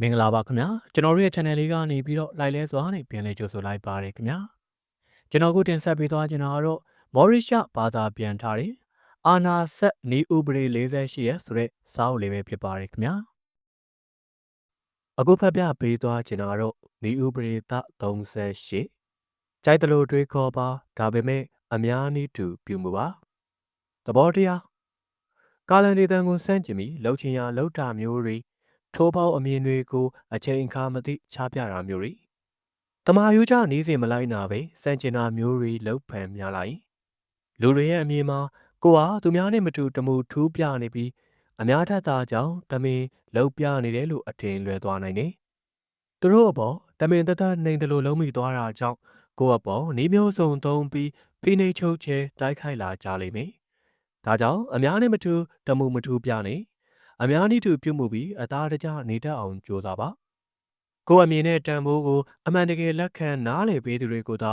မင်္ဂလာပါခင်ဗျာကျွန်တော်တို့ရဲ့ channel လေးကနေပြီးတော့ like လဲစွာနဲ့ပြန်လည်ကြိုဆိုလိုက်ပါတယ်ခင်ဗျာကျွန်တော်ကိုတင်ဆက်ပေးသွားချင်တာကတော့မော်ရီရှာဘာသာပြန်ထားတဲ့အာနာဆက်နီဥပဒေ48ရဲ့ဆိုတဲ့စာအုပ်လေးပဲဖြစ်ပါတယ်ခင်ဗျာအခုဖတ်ပြပေးသွားချင်တာကတော့နီဥပဒေသ38ကြိုက်တယ်လို့တွေးခေါ်ပါဒါပေမဲ့အများနည်းတူပြုမှုပါသဘောတရားကာလန်ဒီတန်ကိုစန့်ကျင်ပြီးလှုပ်ချင်ရလှုပ်တာမျိုးတွေ ထိုးပေါက်အမြင်တွေကိုအချိန်အခါမသိချပြတာမျိုးတွေတမာယူကြနေစဉ်မလိုက်နာပဲစန့်ကျင်တာမျိုးတွေလှုပ်ဖန်များလိုက်လူတွေရဲ့အမြင်မှာကိုဟာသူများနဲ့မတူတမှုထူးပြနေပြီးအများထက်သာကြောင့်တမင်လှုပ်ပြနေတယ်လို့အထင်လွဲသွားနိုင်တယ်သူတို့အပေါ်တမင်တသက်နှိမ်တယ်လို့လုံးမိသွားတာကြောင့်ကိုယ့်အပေါ်နေမျိုးစုံသုံးပြီးဖိနှိပ်ချုပ်ချဲတိုက်ခိုက်လာကြလိမ့်မယ်ဒါကြောင့်အများနဲ့မတူတမှုမထူးပြနေ အများနည်းတူပြုမှုပြီးအသားတကျနေတတ်အောင်ကြိုးစားပါကိုယ့်အမြင်နဲ့တန်ဖိုးကိုအမှန်တကယ်လက်ခံနားလည်ပေးသူတွေကိုသာ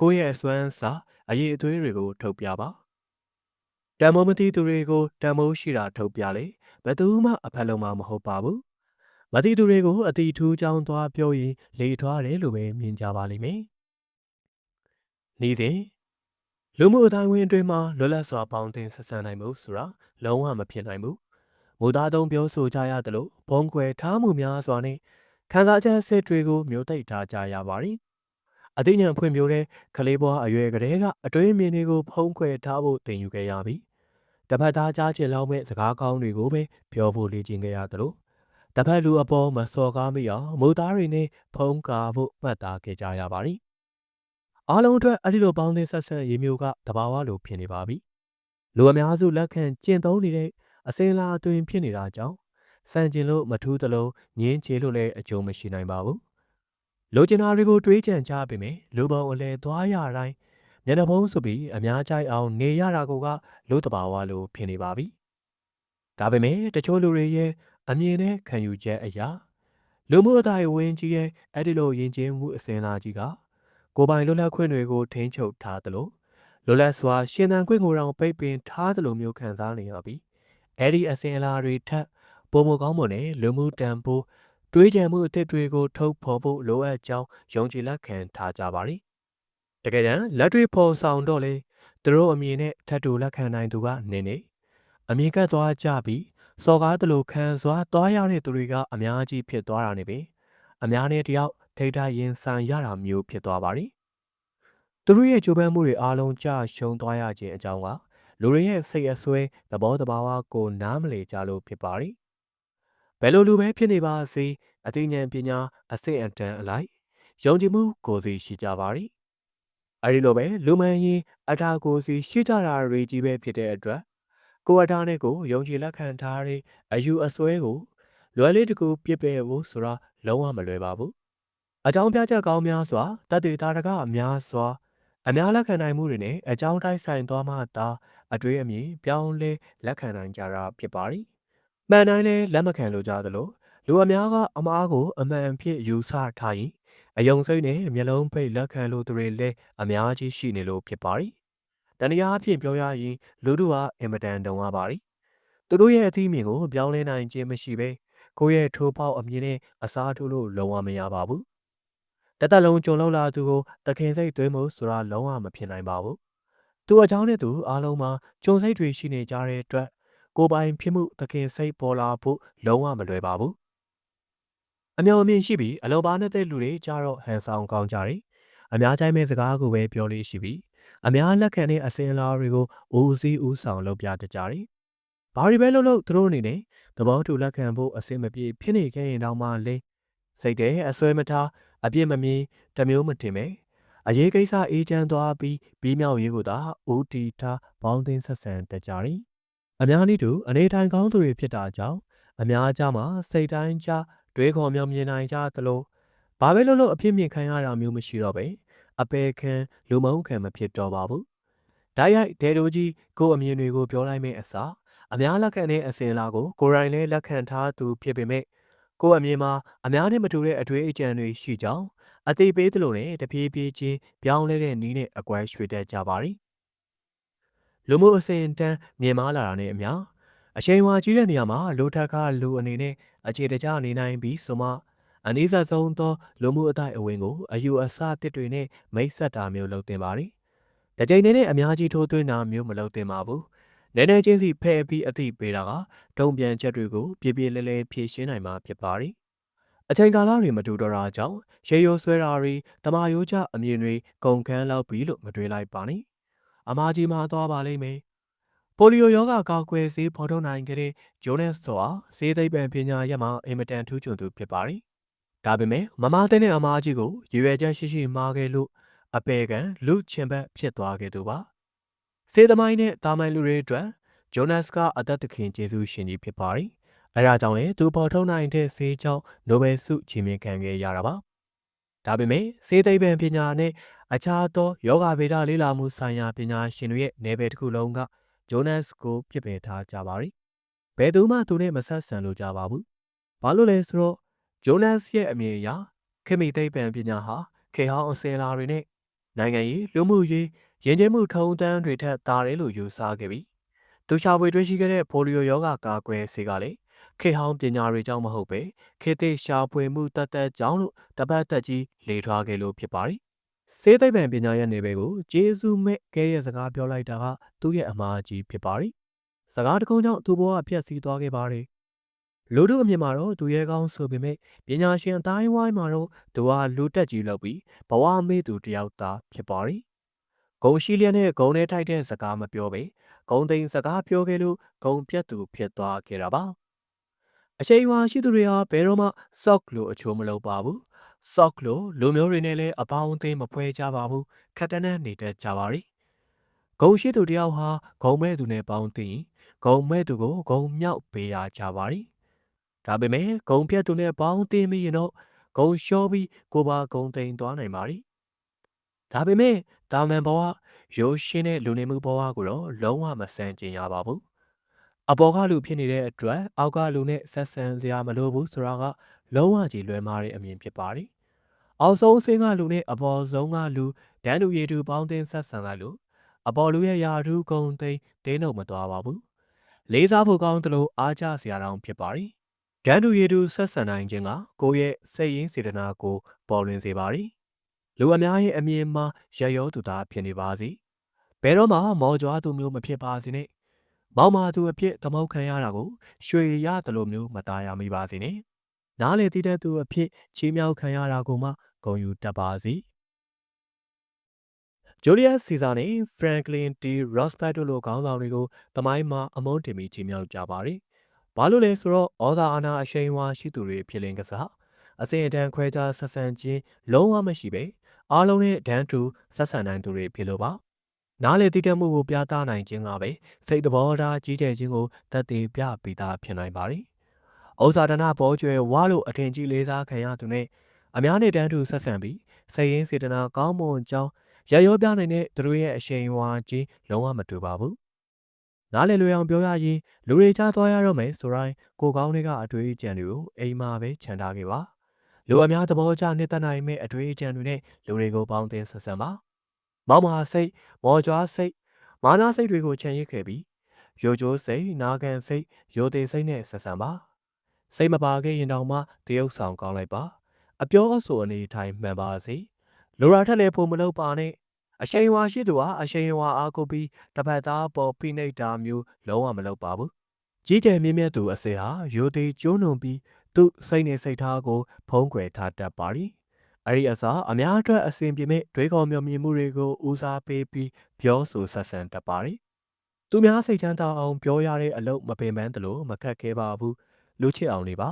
ကိုယ့်ရဲ့အစွမ်းစာအရေးအသွေးတွေကိုထုတ်ပြပါတန်မိုးမသိသူတွေကိုတန်မိုးရှိတာထုတ်ပြလေဘယ်သူမှအဖက်လုံးမမဟုတ်ပါဘူးမသိသူတွေကိုအတိထူးကြောင်းသွားပြောရင်လေထွားတယ်လို့ပဲမြင်ကြပါလိမ့်မယ်နေစဉ်လူမှုအတိုင်းဝင်အတွင်းမှာလွတ်လပ်စွာပေါင်းတင်ဆက်ဆံနိုင်မှုဆိုတာလုံးဝမဖြစ်နိုင်ဘူး မူသားသုံးပြောဆိုကြရသလိုဘုံကွယ်ထားမှုများစွာနဲ့ခံစားချက်စစ်တွေကိုမျိုးသိပ်ထားကြရပါတယ်။အသိဉာဏ်ဖွံ့ဖြိုးတဲ့ကလေးဘွားအရွယ်ကလေးကအတွေးအမြင်တွေကိုဖုံးကွယ်ထားဖို့သင်ယူခဲ့ရပြီ။တစ်ဖက်သားကြားချင်လောက်မဲ့စကားကောင်းတွေကိုပဲပြောဖို့လေ့ကျင့်ခဲ့ရသလိုတစ်ဖက်လူအပေါ်မစော်ကားမိအောင်မူသားတွေနဲ့ဖုံးကာဖို့မှတ်သားခဲ့ကြရပါတယ်။အားလုံးအတွက်အဲ့ဒီလိုပေါင်းသင်းဆက်ဆက်ရေးမျိုးကတဘာဝလိုဖြစ်နေပါပြီ။လူအများစုလက်ခံကျင့်သုံးနေတဲ့ အစင်လာအသွင်ဖြစ်နေတာကြောင့်စံကျင်လို့မထူးသလိုငင်းချေလို့လည်းအကျုံးမရှိနိုင်ပါဘူးလိုချင်တာတွေကိုတွေးကြံကြပေမဲ့လူပုံအလဲသွားရတိုင်းမျက်နှာဖုံးဆိုပြီးအများကြိုက်အောင်နေရတာကလူတဘာဝလိုဖြစ်နေပါပြီဒါပေမဲ့တချို့လူတွေရဲ့အမြင်နဲ့ခံယူချက်အရာလူမှုအတိုင်းဝင်းကြီးရဲ့အဲ့ဒီလိုယဉ်ကျေးမှုအစဉ်လာကြီးကကိုပိုင်လွတ်လပ်ခွင့်တွေကိုထိန်းချုပ်ထားသလိုလွတ်လပ်စွာရှင်သန်ခွင့်ကိုတောင်ပိတ်ပင်ထားသလိုမျိုးခံစားနေရပြီ အဲ့ဒီအစဉ်အလာတွေထက်ပုံမကောင်းမွန်တဲ့လူမှုတန်ဖိုးတွေးကြံမှုအသစ်တွေကိုထုတ်ဖော်ဖို့လိုအပ်ကြောင်းယုံကြည်လက်ခံထားကြပါသည်။တကယ်တမ်းလက်တွေဖော်ဆောင်တော့လေသူတို့အမြင်နဲ့ထပ်တူလက်ခံနိုင်သူကနင်းနေအမြင်ကပ်သွားကြပြီးစော်ကားသလိုခံစွာသွားရတဲ့သူတွေကအများကြီးဖြစ်သွားတာနေပြီ။အများနဲ့တယောက်ထိထားရင်ဆိုင်ရတာမျိုးဖြစ်သွားပါသည်။သူတို့ရဲ့ကြိုးပမ်းမှုတွေအားလုံးကြရှုံးသွားရခြင်းအကြောင်းက လူတွေရဲ့စိတ်အဆွဲသဘောတဘာဝကိုနားမလည်ကြလို့ဖြစ်ပါသည်ဘယ်လိုလူပဲဖြစ်နေပါစေအသိဉာဏ်ပညာအစစ်အတန်းအလိုက်ယုံကြည်မှုကိုစီရှိကြပါသည်အဲဒီလိုပဲလူမှန်ရင်အထာကိုစီရှိကြတာတွေကြီးပဲဖြစ်တဲ့အတွက်ကိုအထာနဲ့ကိုယုံကြည်လက်ခံထားတဲ့အယူအဆွဲကိုလွယ်လေးတကူပြစ်ပယ်ဖို့ဆိုတာလုံးဝမလွယ်ပါဘူးအကြောင်းပြချက်ကောင်းများစွာတတ်တည်တာတကအများစွာအများလက်ခံနိုင်မှုတွေနဲ့အကြောင်းတိုက်ဆိုင်သွားမှသာ အတွေးအမြင်ပြောင်းလဲလက်ခံနိုင်ကြတာဖြစ်ပါသည်။မှန်တိုင်းလဲလက်မခံလိုကြသလိုလူအများကအမားကိုအမှန်ဖြစ်ယူဆထားရင်အယုံစိတ်နဲ့မျက်လုံးပိတ်လက်ခံလိုသူတွေလည်းအများကြီးရှိနေလို့ဖြစ်ပါသည်။တနည်းအားဖြင့်ပြောရရင်လူတို့ဟာအင်မတန်တုံရပါသည်။သူတို့ရဲ့အသီးမြင်ကိုပြောင်းလဲနိုင်ခြင်းမရှိဘဲကိုယ့်ရဲ့ထိုးပေါက်အမြင်နဲ့အစားထိုးလို့လုံးဝမရပါဘူး။တသက်လုံးကြုံလောက်လာသူကိုတခင်စိတ်သွင်းမှုဆိုတာလုံးဝမဖြစ်နိုင်ပါဘူး သူအကြောင်းနဲ့သူအားလုံးမှာကြုံစိတ်တွေရှိနေကြတဲ့အတွက်ကိုပိုင်ဖြစ်မှုသခင်စိတ်ပေါ်လာဖို့လုံးဝမလွယ်ပါဘူးအမျော်အမြင်ရှိပြီးအလောပါနေတဲ့လူတွေကြတော့ဟန်ဆောင်ကောင်းကြတယ်အများချိုင်းမဲ့စကားကိုပဲပြောလို့ရှိပြီးအများလက်ခံတဲ့အစင်လာတွေကိုဦးစီးဦးဆောင်လုပ်ပြတကြတယ်ဘာတွေပဲလုပ်လို့သူတို့အနေနဲ့သဘောတူလက်ခံဖို့အစင်မပြေဖြစ်နေခဲ့ရင်တောင်မှလေစိတ်တဲ့အဆွဲမထားအပြစ်မမြင်တမျိုးမတင်ပဲ အရေးကိစ္စအေးချမ်းသွားပြီးပြီးမြောက်ရေးကိုသာဦးတီထားဘောင်းသိန်းဆက်ဆံတကြရီအများနည်းတူအနေထိုင်ကောင်းသူတွေဖြစ်တာကြောင့်အများကြားမှာစိတ်တိုင်းကြားတွေးခေါ်မြောင်မြင်နိုင်ကြသလိုဘာပဲလို့လို့အဖြစ်မြင်ခံရတာမျိုးမရှိတော့ပဲအပေခံလူမုံခံမဖြစ်တော့ပါဘူး။ဓာတ်ရိုက်ဒဲတိုကြီးကိုအမြင်တွေကိုပြောလိုက်မယ့်အစားအများလက်ခံတဲ့အစဉ်လာကိုကိုရိုင်းလည်းလက်ခံထားသူဖြစ်ပေမဲ့ကိုအမြင်မှာအများနဲ့မတူတဲ့အတွေ့အကြုံတွေရှိကြောင်း အသေးပေးသလိုနဲ့တပြေးပြေးချင်းပြောင်းလဲတဲ့နီးနဲ့အကွဲရွှေတက်ကြပါရီလူမှုအစဉ်တန်းမြင်မာလာတာနဲ့အမျှအချိန်ဝါကြီးတဲ့နေရာမှာလူထက်ကလူအနေနဲ့အခြေတကျနေနိုင်ပြီးဆိုမှအနည်းဆက်ဆုံးသောလူမှုအတိုင်းအဝင်ကိုအယူအဆတစ်တွေနဲ့မိတ်ဆက်တာမျိုးလုပ်တင်ပါသည်။တစ်ချိန်တည်းနဲ့အများကြီးထိုးသွင်းတာမျိုးမလုပ်တင်ပါဘူး။နည်းနည်းချင်းစီဖဲ့ပြီးအသိပေးတာကတုံ့ပြန်ချက်တွေကိုပြပြလဲလဲဖြေရှင်းနိုင်မှာဖြစ်ပါသည်။ အချိန်ကာလတွေမတူတော့တာကြောင့်ရေရိုးဆွဲတာတွေတမာရိုးကြအမြင်တွေကုန်ခန်းလောက်ပြီလို့မတွေးလိုက်ပါနဲ့။အမာကြီးမှသွားပါလိမ့်မယ်။ပိုလီယိုရောဂါကောက်ွယ်ဆေးဖော်ထုတ်နိုင်ခဲ့တဲ့ဂျိုနက်ဆိုတာဆေးသိပ္ပံပညာရပ်မှာအင်မတန်ထူးချွန်သူဖြစ်ပါတယ်။ဒါပေမဲ့မမသိတဲ့အမားကြီးကိုရွေရွယ်ချက်ရှိရှိမှားခဲ့လို့အပေကံလူချင်ဘက်ဖြစ်သွားခဲ့သူပါ။ဆေးသမိုင်းနဲ့တာမန်လူတွေအတွက်ဂျိုနက်ကအသက်သခင်ကျေးဇူးရှင်ကြီးဖြစ်ပါတယ်။ အဲဒါကြောင့်လေသူဖော်ထုတ်နိုင်တဲ့ဆေးကြောင့်နိုဘယ်ဆုချီးမြှင့်ခံခဲ့ရတာပါ။ဒါပေမဲ့ဆေးသိပ္ပံပညာနဲ့အခြားသောယောဂဗေဒလေ့လာမှုဆိုင်ရာပညာရှင်တွေရဲ့နယ်ပယ်တစ်ခုလုံးကဂျိုနက်ကိုပြစ်ပယ်ထားကြပါရီ။ဘယ်သူမှသူနဲ့မဆက်ဆံလို့ကြပါဘူး။ဘာလို့လဲဆိုတော့ဂျိုနက်ရဲ့အမြင်အရခေမီသိပ္ပံပညာဟာခေဟောင်းအစင်လာတွေနဲ့နိုင်ငံရေးလူမှုရေးယဉ်ကျေးမှုထုံးတမ်းတွေထက်သာတယ်လို့ယူဆခဲ့ပြီးသူရှာဖွေတွေ့ရှိခဲ့တဲ့ပိုလီယိုယောဂကာကွယ်ဆေးကလည်း ခေဟောင်းပညာတွေကြောင့်မဟုတ်ပဲခေတ်သစ်ရှာဖွေမှုတတ်တတ်ကြောင့်လို့တပတ်သက်ကြီးလေထွားခဲ့လို့ဖြစ်ပါတယ်။စေးသိပ္ပံပညာရဲ့နေဘက်ကိုဂျေစုမဲ့ကဲရဲ့စကားပြောလိုက်တာကသူ့ရဲ့အမှားကြီးဖြစ်ပါတယ်။စကားတကုန်းကြောင့်သူ့ဘဝပြည့်စည်သွားခဲ့ပါတယ်။လူတို့အမြင်မှာတော့သူရဲကောင်းဆိုပေမဲ့ပညာရှင်အတိုင်းဝိုင်းမှာတော့သူဟာလူတက်ကြီးလောက်ပြီးဘဝမေ့သူတယောက်သားဖြစ်ပါတယ်။ဂုံရှိလျက်နဲ့ဂုံနဲ့ထိုက်တဲ့စကားမပြောပဲဂုံသိမ်းစကားပြောခဲ့လို့ဂုံပြတ်သူဖြစ်သွားခဲ့တာပါ။ အချိန်ဝါရှိသူတွေဟာဘယ်တော့မှ sock လို့အချိုးမလုပ်ပါဘူး။ sock လို့လူမျိုးတွေနဲ့လည်းအပေါင်းအသင်းမဖွဲကြပါဘူး။ခက်တန်းတန်းနေတတ်ကြပါရီ။ဂုံရှိသူတယောက်ဟာဂုံမဲ့သူနဲ့ပေါင်းသိရင်ဂုံမဲ့သူကိုဂုံမြောက်ပေးရကြပါရီ။ဒါပေမဲ့ဂုံပြတ်သူနဲ့ပေါင်းသိမိရင်တော့ဂုံလျှောပြီးကိုပါဂုံသိမ်းသွားနိုင်ပါရီ။ဒါပေမဲ့တာမန်ဘဝရိုးရှင်းတဲ့လူနေမှုဘဝကိုတော့လုံးဝမဆန်းကျင်ရပါဘူး။ အပေါ်ကလူဖြစ်နေတဲ့အတွက်အောက်ကလူနဲ့ဆက်ဆံစရာမလိုဘူးဆိုတာကလုံးဝကြီးလွယ်မာတဲ့အမြင်ဖြစ်ပါတယ်။အောက်ဆုံးဆင်းကလူနဲ့အပေါ်ဆုံးကလူဒန်းတူရည်တူပေါင်းတင်ဆက်ဆံလိုက်လို့အပေါ်လူရဲ့ယာထူးကုံသိမ်းတင်းတော့မသွားပါဘူး။လေးစားဖို့ကောင်းတယ်လို့အားကြစရာတောင်ဖြစ်ပါတယ်။ဒန်းတူရည်တူဆက်ဆံနိုင်ခြင်းကကိုယ့်ရဲ့စိတ်ရင်းစေတနာကိုပေါ်လွင်စေပါတယ်။လူအများရဲ့အမြင်မှာရရောသူသားဖြစ်နေပါစေ။ဘယ်တော့မှမော်ကြွားသူမျိုးမဖြစ်ပါစေနဲ့။ မောင်မာသူအဖြစ်သမုတ်ခံရတာကိုရွှေရတယ်လို့မျိုးမသားရမိပါစေနဲ့။နားလေတည်တဲ့သူအဖြစ်ချီးမြှောက်ခံရတာကိုမှဂုဏ်ယူတတ်ပါစေ။ဂျိုလီယပ်စီဇာနဲ့ဖရန်ကလင်တီရော့စပတ်တို့လိုခေါင်းဆောင်တွေကိုတမိုင်းမှာအမုန်းတင်ပြီးချီးမြှောက်ကြပါတယ်။ဘာလို့လဲဆိုတော့ဩဇာအာဏာအရှိန်အဝါရှိသူတွေဖြစ်လင်းကစားအစဉ်အတန်းခွဲခြားဆက်ဆံခြင်းလုံးဝမရှိပဲအားလုံးနဲ့ဒန်းတူဆက်ဆံနိုင်သူတွေဖြစ်လို့ပါ နားလေတည်တဲ့မှုကိုပြသနိုင်ခြင်းကပဲစိတ်တဘောထားကြီးကျယ်ခြင်းကိုတတ်သိပြပြီးသားဖြစ်နိုင်ပါတယ်။ဩဇာဒနာပေါ်ကျွယ်ဝါလို့အထင်ကြီးလေးစားခံရသူနဲ့အများနဲ့တန်းတူဆက်ဆံပြီးစိတ်ရင်းစေတနာကောင်းမွန်ကြောင်းရရောပြနိုင်တဲ့သူတို့ရဲ့အရှိန်ဝါကြီးလုံးဝမတူပါဘူး။နားလေလွယ်အောင်ပြောရရင်လူတွေချသွားရတော့မယ်ဆိုတိုင်းကိုကောင်းတွေကအတွေ့အကြံတွေကိုအိမ်မှာပဲခြံထားခဲ့ပါ။လူအများသဘောကျနှစ်သက်နိုင်မဲ့အတွေ့အကြံတွေနဲ့လူတွေကိုပေါင်းတင်ဆက်ဆံပါ။ မောင်မဟာစိတ်မော်ကြွားစိတ်မာနာစိတ်တွေကိုခြံရစ်ခဲ့ပြီးရိုးကျိုးစိတ်နာခံစိတ်ရိုသေစိတ်နဲ့ဆက်ဆံပါစိတ်မပါခဲ့ရင်တောင်မှတရုပ်ဆောင်ကောင်းလိုက်ပါ အပြောအဆိုအနေထိုင်မှန်ပါစေလိုရာထက်လည်းဖို့မလုပ်ပါနဲ့အရှိန်ဝါရှိသူဟာအရှိန်ဝါအားကိုပြီးတပတ်သားပေါ်ဖိနှိပ်တာမျိုးလုံးဝမလုပ်ပါဘူးကြီးကျယ်မြင့်မြတ်သူအစေဟာရိုသေကျိုးနုံပြီးသူ့စိတ်နဲ့စိတ်ထားကိုဖုံးကွယ်ထားတတ်ပါသည် အဲ့ဒီအစားအများအတွက်အစဉ်ပြေမဲ့တွေးခေါ်မျှော်မြင်မှုတွေကိုဦးစားပေးပြီးပြောဆိုဆက်ဆံတတ်ပါတယ်။သူများစိတ်ချမ်းသာအောင်ပြောရတဲ့အလုပ်မပင်ပန်းသလိုမခက်ခဲပါဘူး။လူချစ်အောင်နေပါ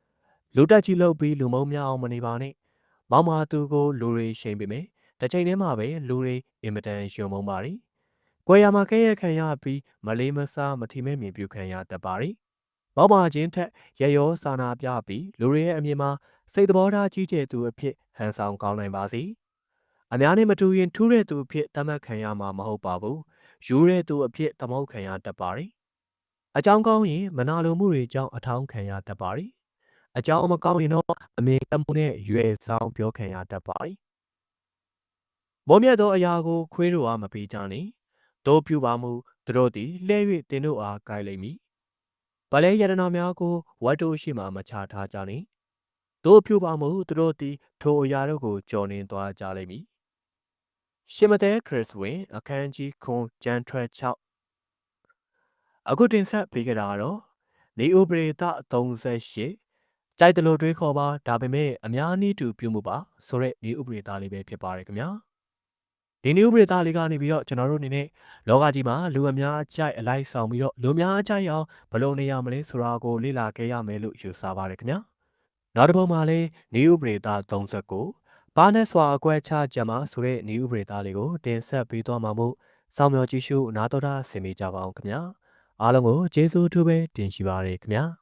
။လူတက်ကြီးလုပ်ပြီးလူမုံများအောင်မနေပါနဲ့။မောင်မာသူကိုလူတွေရှိန်ပေမဲ့တစ်ချိန်တည်းမှာပဲလူတွေအင်မတန်ယုံမုံပါရီ။ကွယ်ရမှာကဲ့ရဲ့ခံရပြီးမလေးမစားမထီမဲ့မြင်ပြုခံရတတ်ပါရီ။ မောင်မာချင်းထက်ရရောစာနာပြပြီးလူတွေရဲ့အမြင်မှာစိတ်သဘောထားကြီးကျယ်သူအဖြစ်ဟန်ဆောင်ကောင်းနိုင်ပါစေ။အများနဲ့မတူရင်ထူးတဲ့သူအဖြစ်သတ်မှတ်ခံရမှာမဟုတ်ပါဘူး။ယူတဲ့သူအဖြစ်သမုတ်ခံရတတ်ပါရီ။အကြောင်းကောင်းရင်မနာလိုမှုတွေကြောင့်အထောင်းခံရတတ်ပါရီ။အကြောင်းမကောင်းရင်တော့အမေကမှုနဲ့ရွယ်ဆောင်ပြောခံရတတ်ပါရီ။မောမြတ်သောအရာကိုခွေးတို့အားမပေးကြနှင့်။တို့ပြပါမှုတို့သည်လှဲ၍တင်တို့အားကိုက်လိမ့်မည် ဗလဲယတနာများကိုဝတ်တို့ရှိမှမချထားကြနှင့်တို့ပြုပါမှုသူတို့သည်ထိုအရာတို့ကိုကြော်နှင်သွားကြလိမ့်မည်ရှင်မသဲခရစ်ဝင် အခန်းကြီးခွန်ကျမ်းထွက်6အခုတင်ဆက်ပေးကြတာကတော့နေဥပရိသ38ကြိုက်တယ်လို့တွေးခေါ်ပါဒါပေမဲ့အများနည်းတူပြုမှုပါဆိုတဲ့နေဥပရိသလေးပဲဖြစ်ပါတယ်ခင်ဗျာ ဒီနေဥပရိသလေးကနေပြီးတော့ကျွန်တော်တို့အနေနဲ့လောကကြီးမှာလူအများအကြိုက်အလိုက်ဆောင်ပြီးတော့လူများအကြိုက်အောင်ဘယ်လိုနေရမလဲဆိုတာကိုလေ့လာခဲ့ရမယ်လို့ယူဆပါတယ်ခင်ဗျာနောက်တစ်ပုံမှာလည်းနေဥပရိသ39ဘာနဲ့စွာအကွက်ချကြမှာဆိုတဲ့နေဥပရိသလေးကိုတင်ဆက်ပေးသွားမှာမို့စောင့်မျှော်ကြည့်ရှုနားတော်တာဆင်မိကြပါအောင်ခင်ဗျာအားလုံးကိုကျေးဇူးအထူးပဲတင်ရှိပါရခင်ဗျာ